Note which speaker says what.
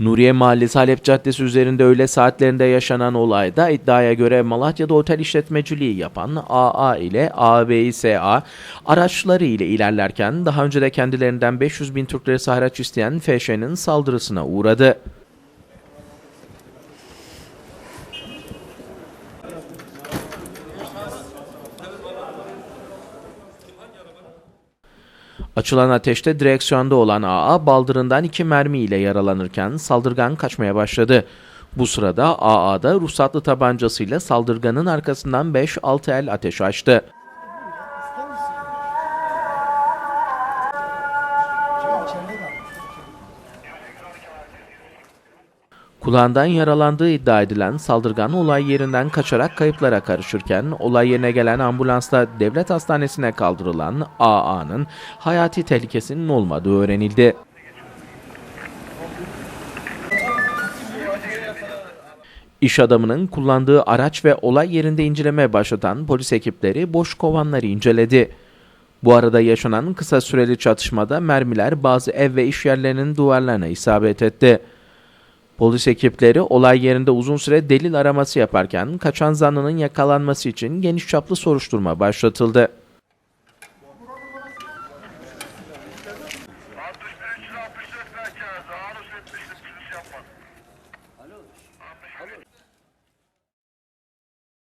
Speaker 1: Nuriye Mahallesi Halep Caddesi üzerinde öğle saatlerinde yaşanan olayda iddiaya göre Malatya'da otel işletmeciliği yapan AA ile ABİSA araçları ile ilerlerken daha önce de kendilerinden 500 bin Türk lirası haraç isteyen FŞ'nin saldırısına uğradı. Açılan ateşte direksiyonda olan AA baldırından iki mermi ile yaralanırken saldırgan kaçmaya başladı. Bu sırada AA da ruhsatlı tabancasıyla saldırganın arkasından 5-6 el ateş açtı. Kulağından yaralandığı iddia edilen saldırgan olay yerinden kaçarak kayıplara karışırken olay yerine gelen ambulansla devlet hastanesine kaldırılan AA'nın hayati tehlikesinin olmadığı öğrenildi. İş adamının kullandığı araç ve olay yerinde inceleme başlatan polis ekipleri boş kovanları inceledi. Bu arada yaşanan kısa süreli çatışmada mermiler bazı ev ve iş yerlerinin duvarlarına isabet etti. Polis ekipleri olay yerinde uzun süre delil araması yaparken kaçan zanlının yakalanması için geniş çaplı soruşturma başlatıldı.
Speaker 2: 61 364